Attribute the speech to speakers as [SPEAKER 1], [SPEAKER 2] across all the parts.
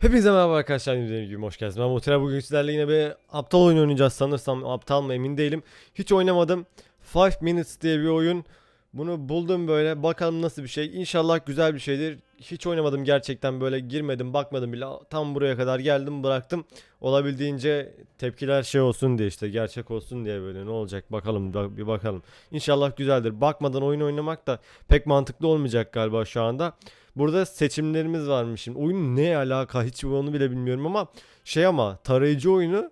[SPEAKER 1] Hepinize merhaba arkadaşlar. Dediğim gibi hoş geldiniz. Ben Muhtemelen bugün sizlerle yine bir aptal oyun oynayacağız sanırsam. Aptal mı emin değilim. Hiç oynamadım. 5 Minutes diye bir oyun. Bunu buldum böyle. Bakalım nasıl bir şey. İnşallah güzel bir şeydir. Hiç oynamadım gerçekten böyle girmedim bakmadım bile. Tam buraya kadar geldim bıraktım. Olabildiğince tepkiler şey olsun diye işte gerçek olsun diye böyle ne olacak bakalım bak- bir bakalım. İnşallah güzeldir. Bakmadan oyun oynamak da pek mantıklı olmayacak galiba şu anda. Burada seçimlerimiz varmış şimdi. Oyun ne alaka hiç onu bile bilmiyorum ama şey ama tarayıcı oyunu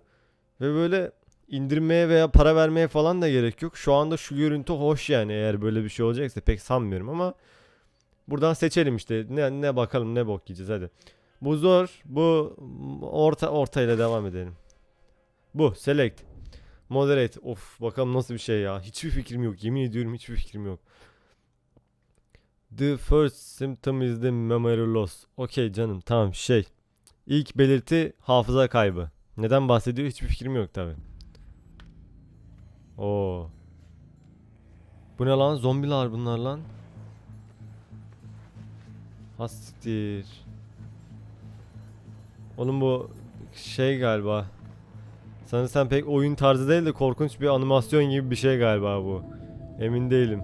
[SPEAKER 1] ve böyle indirmeye veya para vermeye falan da gerek yok. Şu anda şu görüntü hoş yani eğer böyle bir şey olacaksa pek sanmıyorum ama buradan seçelim işte. Ne ne bakalım ne bok yiyeceğiz hadi. Bu zor. Bu orta orta ile devam edelim. Bu select. Moderate. Of bakalım nasıl bir şey ya. Hiçbir fikrim yok. Yemin ediyorum hiçbir fikrim yok. The first symptom is the memory loss. Okey canım tamam şey. İlk belirti hafıza kaybı. Neden bahsediyor hiçbir fikrim yok tabi. Oo. Bu ne lan? Zombiler bunlar lan. Hastiktir. Oğlum bu şey galiba. Sanırsam pek oyun tarzı değil de korkunç bir animasyon gibi bir şey galiba bu. Emin değilim.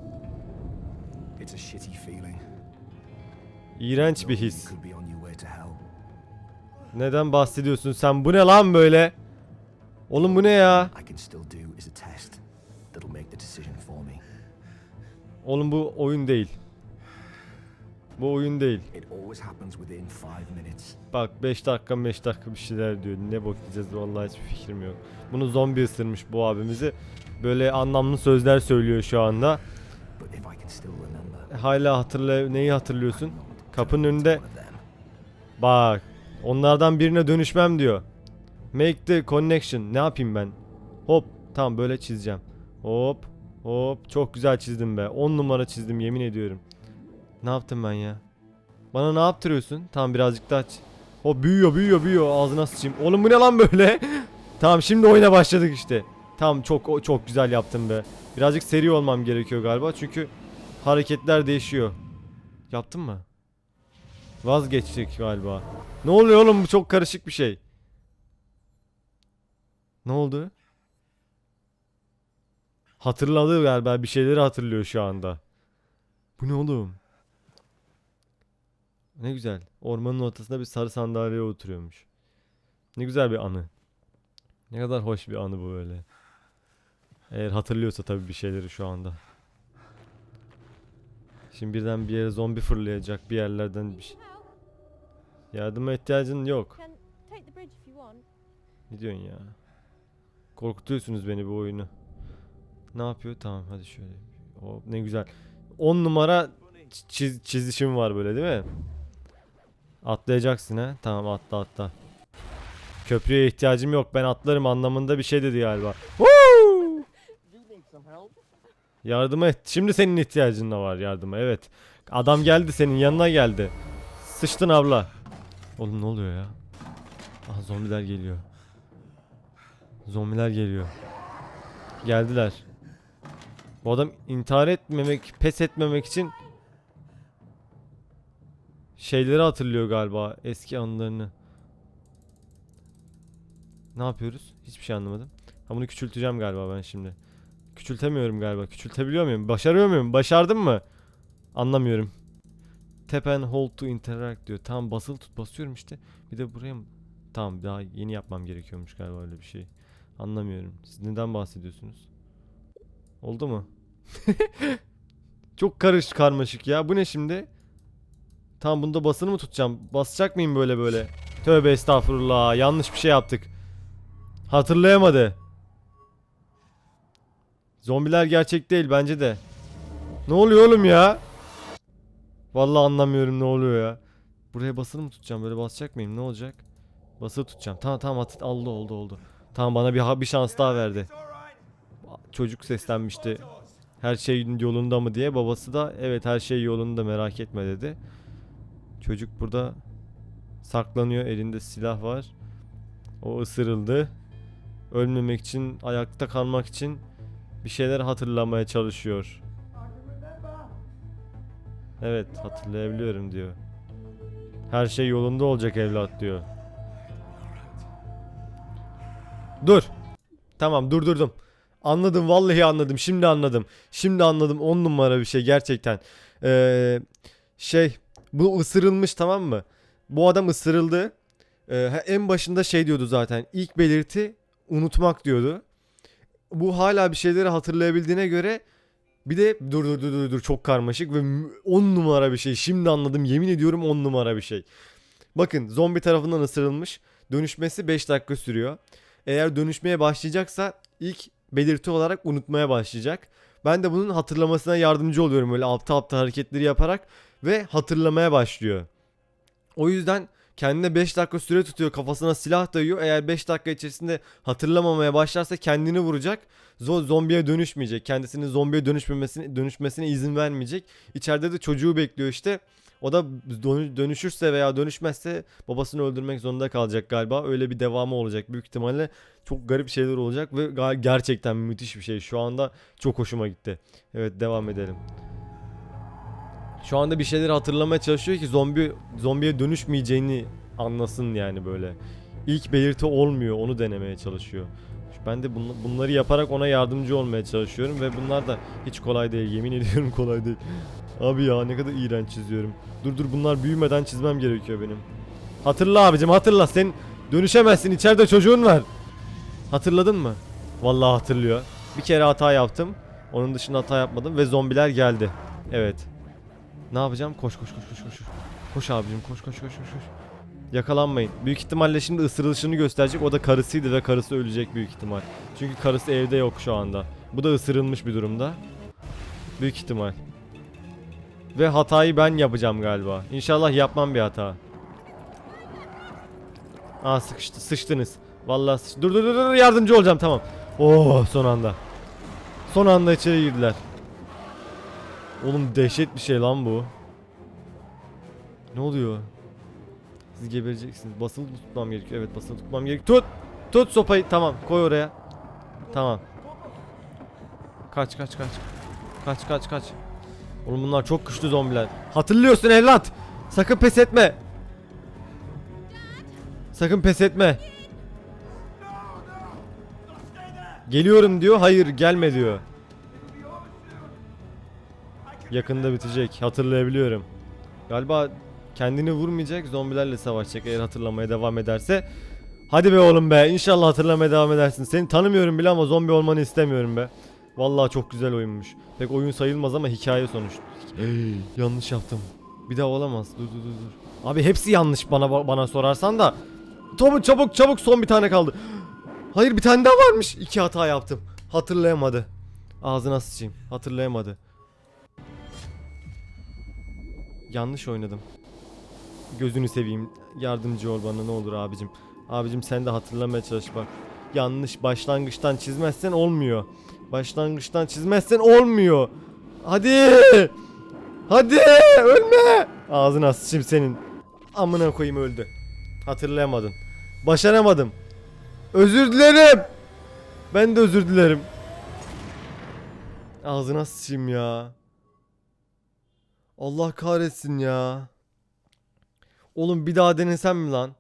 [SPEAKER 1] İğrenç bir his. Neden bahsediyorsun sen? Bu ne lan böyle? Oğlum bu ne ya? Oğlum bu oyun değil. Bu oyun değil. Bak 5 dakika 5 dakika bir şeyler diyor. Ne bok diyeceğiz vallahi hiçbir fikrim yok. Bunu zombi ısırmış bu abimizi. Böyle anlamlı sözler söylüyor şu anda. Hala hatırla neyi hatırlıyorsun? Kapının önünde bak onlardan birine dönüşmem diyor. Make the connection. Ne yapayım ben? Hop tamam böyle çizeceğim. Hop hop çok güzel çizdim be. 10 numara çizdim yemin ediyorum. Ne yaptım ben ya? Bana ne yaptırıyorsun? Tamam birazcık daha. O büyüyor büyüyor büyüyor ağzına sıçayım. Oğlum bu ne lan böyle? tamam şimdi oyuna başladık işte. Tamam çok çok güzel yaptım be. Birazcık seri olmam gerekiyor galiba çünkü hareketler değişiyor. Yaptın mı? Vazgeçtik galiba. Ne oluyor oğlum bu çok karışık bir şey. Ne oldu? Hatırladı galiba bir şeyleri hatırlıyor şu anda. Bu ne oğlum? Ne güzel. Ormanın ortasında bir sarı sandalyeye oturuyormuş. Ne güzel bir anı. Ne kadar hoş bir anı bu böyle. Eğer hatırlıyorsa tabii bir şeyleri şu anda. Şimdi birden bir yere zombi fırlayacak bir yerlerden bir şey. Yardıma ihtiyacın yok. Ne diyorsun ya? Korkutuyorsunuz beni bu oyunu. Ne yapıyor? Tamam hadi şöyle. O ne güzel. 10 numara çiz, çizişim var böyle değil mi? Atlayacaksın ha. Tamam atla atla. Köprüye ihtiyacım yok. Ben atlarım anlamında bir şey dedi galiba. Woo! Yardıma et. Şimdi senin ihtiyacın da var yardıma. Evet. Adam geldi senin yanına geldi. Sıçtın abla. Oğlum ne oluyor ya? Aha zombiler geliyor. Zombiler geliyor. Geldiler. Bu adam intihar etmemek, pes etmemek için şeyleri hatırlıyor galiba. Eski anılarını. Ne yapıyoruz? Hiçbir şey anlamadım. Ha bunu küçülteceğim galiba ben şimdi. Küçültemiyorum galiba. Küçültebiliyor muyum? Başarıyor muyum? Başardım mı? Anlamıyorum. Tap and hold to interact diyor. Tamam basılı tut basıyorum işte. Bir de buraya mı? Tamam daha yeni yapmam gerekiyormuş galiba öyle bir şey. Anlamıyorum. Siz neden bahsediyorsunuz? Oldu mu? Çok karış karmaşık ya. Bu ne şimdi? Tamam bunda basını mı tutacağım? Basacak mıyım böyle böyle? Tövbe estağfurullah. Yanlış bir şey yaptık. Hatırlayamadı. Zombiler gerçek değil bence de. Ne oluyor oğlum ya? Vallahi anlamıyorum ne oluyor ya. Buraya basılı mı tutacağım? Böyle basacak mıyım? Ne olacak? Basılı tutacağım. Tamam tamam at oldu oldu oldu. Tamam bana bir bir şans daha verdi. Çocuk seslenmişti. Her şey yolunda mı diye. Babası da evet her şey yolunda merak etme dedi. Çocuk burada saklanıyor. Elinde silah var. O ısırıldı. Ölmemek için, ayakta kalmak için bir şeyler hatırlamaya çalışıyor. Evet hatırlayabiliyorum diyor. Her şey yolunda olacak evlat diyor. Dur. Tamam durdurdum. Anladım vallahi anladım. Şimdi anladım. Şimdi anladım. On numara bir şey gerçekten. Ee, şey bu ısırılmış tamam mı? Bu adam ısırıldı. Ee, en başında şey diyordu zaten. İlk belirti unutmak diyordu. Bu hala bir şeyleri hatırlayabildiğine göre bir de dur dur dur dur dur çok karmaşık ve 10 numara bir şey. Şimdi anladım. Yemin ediyorum 10 numara bir şey. Bakın zombi tarafından ısırılmış. Dönüşmesi 5 dakika sürüyor. Eğer dönüşmeye başlayacaksa ilk belirti olarak unutmaya başlayacak. Ben de bunun hatırlamasına yardımcı oluyorum öyle aptal aptal hareketleri yaparak ve hatırlamaya başlıyor. O yüzden kendine 5 dakika süre tutuyor kafasına silah dayıyor. Eğer 5 dakika içerisinde hatırlamamaya başlarsa kendini vuracak. Zo- zombiye dönüşmeyecek. Kendisinin zombiye dönüşmemesine, dönüşmesine izin vermeyecek. İçeride de çocuğu bekliyor işte. O da dönü- dönüşürse veya dönüşmezse babasını öldürmek zorunda kalacak galiba. Öyle bir devamı olacak büyük ihtimalle. Çok garip şeyler olacak ve gerçekten müthiş bir şey. Şu anda çok hoşuma gitti. Evet devam edelim. Şu anda bir şeyleri hatırlamaya çalışıyor ki zombi zombiye dönüşmeyeceğini anlasın yani böyle. İlk belirti olmuyor onu denemeye çalışıyor. Ben de bunla- bunları yaparak ona yardımcı olmaya çalışıyorum ve bunlar da hiç kolay değil. Yemin ediyorum kolay değil. Abi ya ne kadar iğrenç çiziyorum. Dur dur bunlar büyümeden çizmem gerekiyor benim. Hatırla abicim hatırla sen dönüşemezsin içeride çocuğun var. Hatırladın mı? Vallahi hatırlıyor. Bir kere hata yaptım. Onun dışında hata yapmadım ve zombiler geldi. Evet. Ne yapacağım? Koş koş koş koş koş. Koş abicim koş koş koş koş. Yakalanmayın. Büyük ihtimalle şimdi ısırılışını gösterecek. O da karısıydı ve karısı ölecek büyük ihtimal. Çünkü karısı evde yok şu anda. Bu da ısırılmış bir durumda. Büyük ihtimal. Ve hatayı ben yapacağım galiba. İnşallah yapmam bir hata. Aa sıkıştı, sıçtınız. Vallahi sıç... Dur dur dur yardımcı olacağım tamam. Oo son anda. Son anda içeri girdiler. Oğlum dehşet bir şey lan bu. Ne oluyor? Siz gebereceksiniz. Basılı tutmam gerekiyor. Evet basılı tutmam gerekiyor. Tut! Tut sopayı. Tamam koy oraya. Tamam. Kaç kaç kaç. Kaç kaç kaç. Oğlum bunlar çok güçlü zombiler. Hatırlıyorsun evlat. Sakın pes etme. Sakın pes etme. Geliyorum diyor. Hayır gelme diyor. Yakında bitecek. Hatırlayabiliyorum. Galiba kendini vurmayacak. Zombilerle savaşacak eğer hatırlamaya devam ederse. Hadi be oğlum be. İnşallah hatırlamaya devam edersin. Seni tanımıyorum bile ama zombi olmanı istemiyorum be. Vallahi çok güzel oyunmuş. Pek oyun sayılmaz ama hikaye sonuç. yanlış yaptım. Bir daha olamaz. Dur dur dur dur. Abi hepsi yanlış bana bana sorarsan da. Çabuk çabuk çabuk son bir tane kaldı. Hayır bir tane daha varmış. İki hata yaptım. Hatırlayamadı. Ağzına sıçayım. Hatırlayamadı. Yanlış oynadım. Gözünü seveyim. Yardımcı ol bana ne olur abicim. Abicim sen de hatırlamaya çalış bak. Yanlış başlangıçtan çizmezsen olmuyor. Başlangıçtan çizmezsen olmuyor. Hadi. Hadi ölme. Ağzına sıçayım senin. Amına koyayım öldü. Hatırlayamadın. Başaramadım. Özür dilerim. Ben de özür dilerim. Ağzına sıçayım ya. Allah kahretsin ya. Oğlum bir daha denesem mi lan?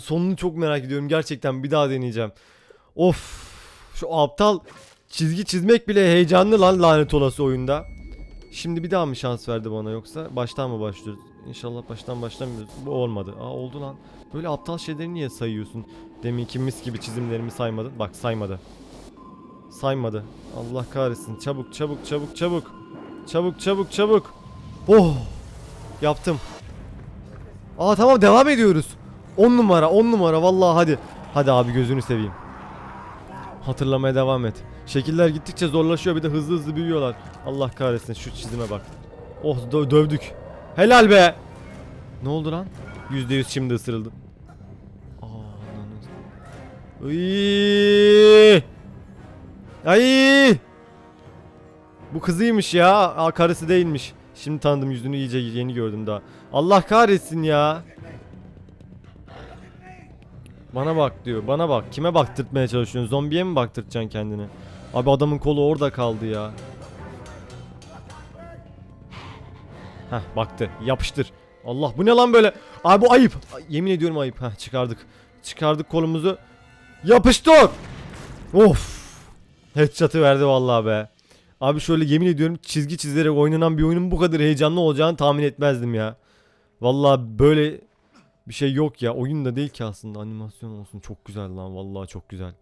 [SPEAKER 1] Sonunu çok merak ediyorum gerçekten bir daha deneyeceğim. Of. Şu aptal çizgi çizmek bile heyecanlı lan lanet olası oyunda. Şimdi bir daha mı şans verdi bana yoksa baştan mı başlıyoruz? İnşallah baştan başlamıyoruz. Bu olmadı. Aa oldu lan. Böyle aptal şeyleri niye sayıyorsun? Deminki mis gibi çizimlerimi saymadın. Bak saymadı. Saymadı. Allah kahretsin. Çabuk çabuk çabuk çabuk. Çabuk çabuk çabuk. Oh. Yaptım. Aa tamam devam ediyoruz. 10 numara 10 numara vallahi hadi. Hadi abi gözünü seveyim. Hatırlamaya devam et. Şekiller gittikçe zorlaşıyor bir de hızlı hızlı büyüyorlar. Allah kahretsin şu çizime bak. Oh dö- dövdük. Helal be. Ne oldu lan? %100 şimdi ısırıldı. Aa, ananı- Iy! Ay! Bu kızıymış ya. Aa, karısı değilmiş. Şimdi tanıdım yüzünü iyice yeni gördüm daha. Allah kahretsin ya. Bana bak diyor. Bana bak. Kime baktırtmaya çalışıyorsun? Zombiye mi baktırtacaksın kendini? Abi adamın kolu orada kaldı ya. Heh baktı. Yapıştır. Allah bu ne lan böyle? Abi bu ayıp. Ay, Yemin ediyorum ayıp. Heh çıkardık. Çıkardık kolumuzu. Yapıştır. Of. Headshot'ı verdi vallahi be. Abi şöyle yemin ediyorum çizgi çizerek oynanan bir oyunun bu kadar heyecanlı olacağını tahmin etmezdim ya. Vallahi böyle bir şey yok ya. Oyun da değil ki aslında animasyon olsun. Çok güzel lan vallahi çok güzel.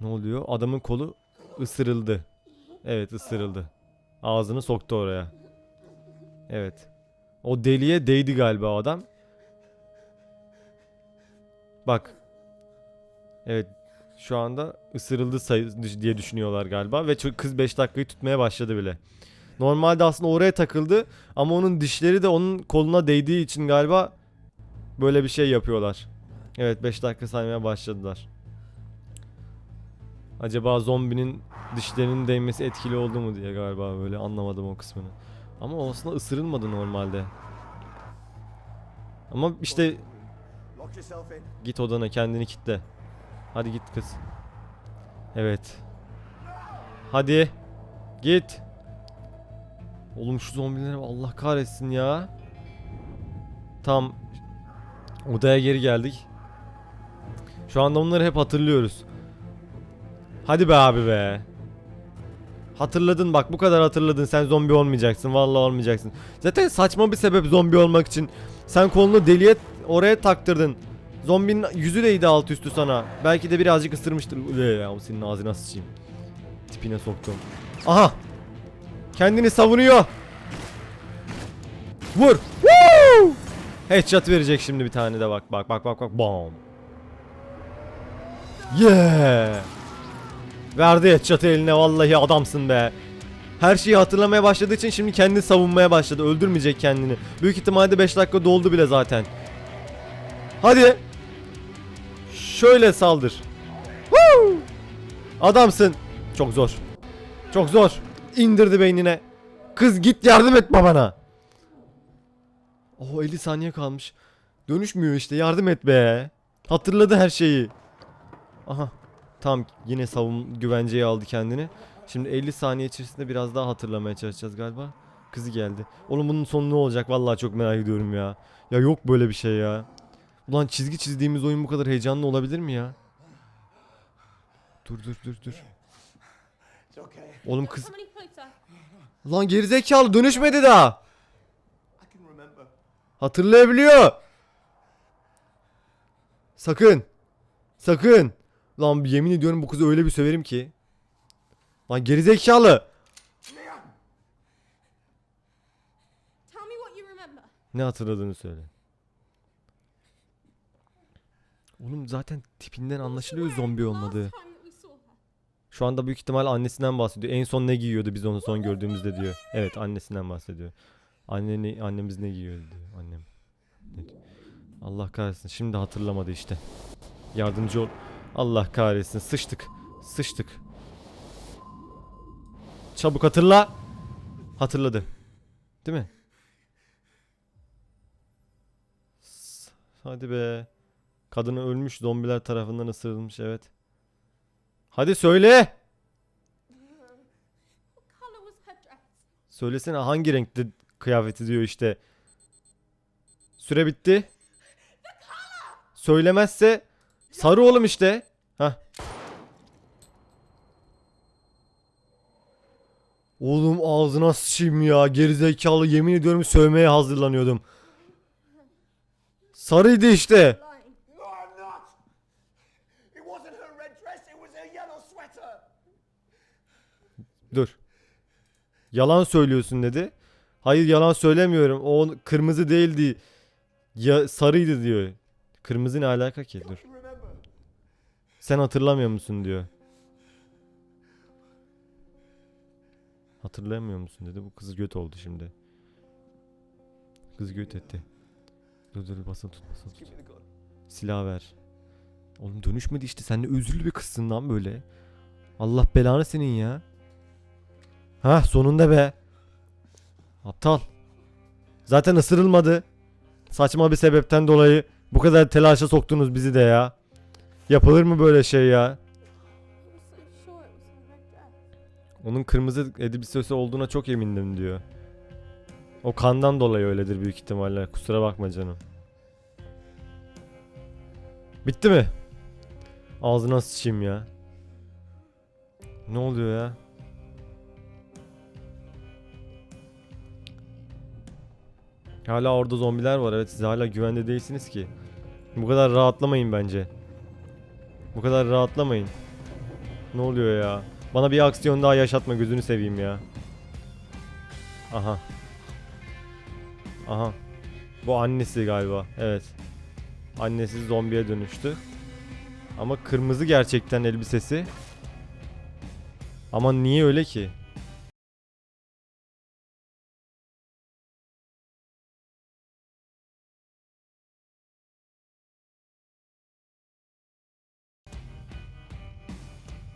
[SPEAKER 1] Ne oluyor? Adamın kolu ısırıldı. Evet ısırıldı. Ağzını soktu oraya. Evet. O deliğe değdi galiba adam. Bak. Evet. Şu anda ısırıldı sayı diye düşünüyorlar galiba ve ço- kız 5 dakikayı tutmaya başladı bile. Normalde aslında oraya takıldı ama onun dişleri de onun koluna değdiği için galiba böyle bir şey yapıyorlar. Evet 5 dakika saymaya başladılar. Acaba zombinin dişlerinin değmesi etkili oldu mu diye galiba böyle anlamadım o kısmını. Ama o aslında ısırılmadı normalde. Ama işte
[SPEAKER 2] Lock yourself in.
[SPEAKER 1] Git odana kendini kitle. Hadi git kız. Evet. Hadi. Git. Oğlum şu zombileri Allah kahretsin ya. Tam odaya geri geldik. Şu anda onları hep hatırlıyoruz. Hadi be abi be. Hatırladın bak bu kadar hatırladın sen zombi olmayacaksın vallahi olmayacaksın. Zaten saçma bir sebep zombi olmak için. Sen kolunu deliye oraya taktırdın. Zombinin yüzü değdi alt üstü sana. Belki de birazcık ısırmıştır. Üle ya senin ağzına sıçayım. Tipine soktum. Aha! Kendini savunuyor. Vur. Woo! Headshot verecek şimdi bir tane de bak bak bak bak bak. Bam. Yeah. Verdi headshot'ı eline vallahi adamsın be. Her şeyi hatırlamaya başladığı için şimdi kendini savunmaya başladı. Öldürmeyecek kendini. Büyük ihtimalle 5 dakika doldu bile zaten. Hadi. Şöyle saldır. Woo! Adamsın. Çok zor. Çok zor. İndirdi beynine. Kız git yardım et babana. Oh 50 saniye kalmış. Dönüşmüyor işte yardım et be. Hatırladı her şeyi. Aha. Tam yine savun güvenceye aldı kendini. Şimdi 50 saniye içerisinde biraz daha hatırlamaya çalışacağız galiba. Kızı geldi. Oğlum bunun sonu ne olacak? Vallahi çok merak ediyorum ya. Ya yok böyle bir şey ya. Ulan çizgi çizdiğimiz oyun bu kadar heyecanlı olabilir mi ya? Dur dur dur dur. Oğlum kız... Lan gerizekalı dönüşmedi daha. Hatırlayabiliyor. Sakın. Sakın. Lan yemin ediyorum bu kızı öyle bir söverim ki. Lan gerizekalı. Ne hatırladığını söyle. Oğlum zaten tipinden anlaşılıyor zombi olmadığı. Şu anda büyük ihtimal annesinden bahsediyor. En son ne giyiyordu biz onu son gördüğümüzde diyor. Evet annesinden bahsediyor. Anneni, annemiz ne giyiyordu diyor annem. Ne diyor? Allah kahretsin şimdi hatırlamadı işte. Yardımcı ol. Allah kahretsin sıçtık. Sıçtık. Çabuk hatırla. Hatırladı. Değil mi? Hadi be. Kadını ölmüş zombiler tarafından ısırılmış evet. Hadi söyle. Söylesene hangi renkte kıyafeti diyor işte. Süre bitti. Söylemezse sarı oğlum işte. Hah. Oğlum ağzına sıçayım ya. Gerizekalı yemin ediyorum sövmeye hazırlanıyordum. Sarıydı işte. Dur. Yalan söylüyorsun dedi. Hayır yalan söylemiyorum. O kırmızı değildi. Ya sarıydı diyor. Kırmızı ne alaka ki? Dur. Sen hatırlamıyor musun diyor. Hatırlamıyor musun dedi. Bu kız göt oldu şimdi. Kız göt etti. Dur dur basın tut basın tut. Silah ver. Oğlum dönüşmedi işte. Sen ne özürlü bir kızsın lan böyle. Allah belanı senin ya. Ha sonunda be. Aptal. Zaten ısırılmadı. Saçma bir sebepten dolayı bu kadar telaşa soktunuz bizi de ya. Yapılır mı böyle şey ya? Onun kırmızı elbisesi olduğuna çok emindim diyor. O kandan dolayı öyledir büyük ihtimalle. Kusura bakma canım. Bitti mi? Ağzına sıçayım ya. Ne oluyor ya? Hala orada zombiler var evet siz hala güvende değilsiniz ki. Bu kadar rahatlamayın bence. Bu kadar rahatlamayın. Ne oluyor ya? Bana bir aksiyon daha yaşatma gözünü seveyim ya. Aha. Aha. Bu annesi galiba. Evet. Annesi zombiye dönüştü. Ama kırmızı gerçekten elbisesi. Ama niye öyle ki?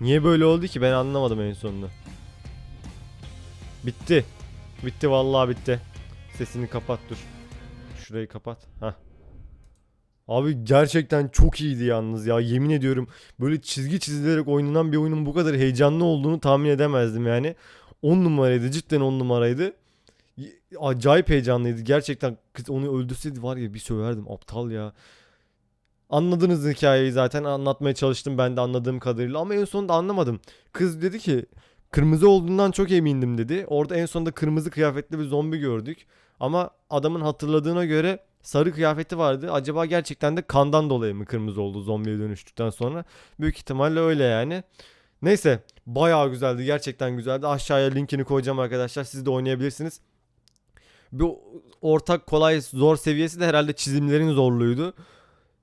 [SPEAKER 1] Niye böyle oldu ki ben anlamadım en sonunu. Bitti. Bitti vallahi bitti. Sesini kapat dur. Şurayı kapat. Hah. Abi gerçekten çok iyiydi yalnız ya yemin ediyorum böyle çizgi çizilerek oynanan bir oyunun bu kadar heyecanlı olduğunu tahmin edemezdim yani. 10 numaraydı cidden 10 numaraydı. Acayip heyecanlıydı gerçekten kız onu öldürseydi var ya bir söverdim aptal ya. Anladınız hikayeyi zaten anlatmaya çalıştım ben de anladığım kadarıyla ama en sonunda anlamadım. Kız dedi ki kırmızı olduğundan çok emindim dedi. Orada en sonunda kırmızı kıyafetli bir zombi gördük. Ama adamın hatırladığına göre sarı kıyafeti vardı. Acaba gerçekten de kandan dolayı mı kırmızı oldu zombiye dönüştükten sonra? Büyük ihtimalle öyle yani. Neyse bayağı güzeldi gerçekten güzeldi. Aşağıya linkini koyacağım arkadaşlar siz de oynayabilirsiniz. Bu ortak kolay zor seviyesi de herhalde çizimlerin zorluğuydu.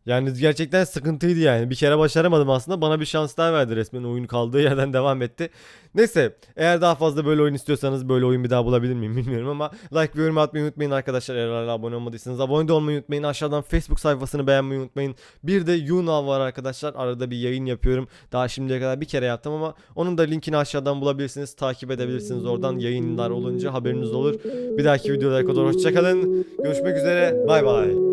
[SPEAKER 1] Yani gerçekten sıkıntıydı yani. Bir kere başaramadım aslında. Bana bir şans daha verdi resmen. Oyun kaldığı yerden devam etti. Neyse. Eğer daha fazla böyle oyun istiyorsanız böyle oyun bir daha bulabilir miyim bilmiyorum ama like ve yorum atmayı unutmayın arkadaşlar. Eğer hala abone olmadıysanız abone olmayı unutmayın. Aşağıdan Facebook sayfasını beğenmeyi unutmayın. Bir de YouNow var arkadaşlar. Arada bir yayın yapıyorum. Daha şimdiye kadar bir kere yaptım ama onun da linkini aşağıdan bulabilirsiniz. Takip edebilirsiniz oradan. Yayınlar olunca haberiniz olur. Bir dahaki videolara kadar hoşçakalın. Görüşmek üzere. Bay bay.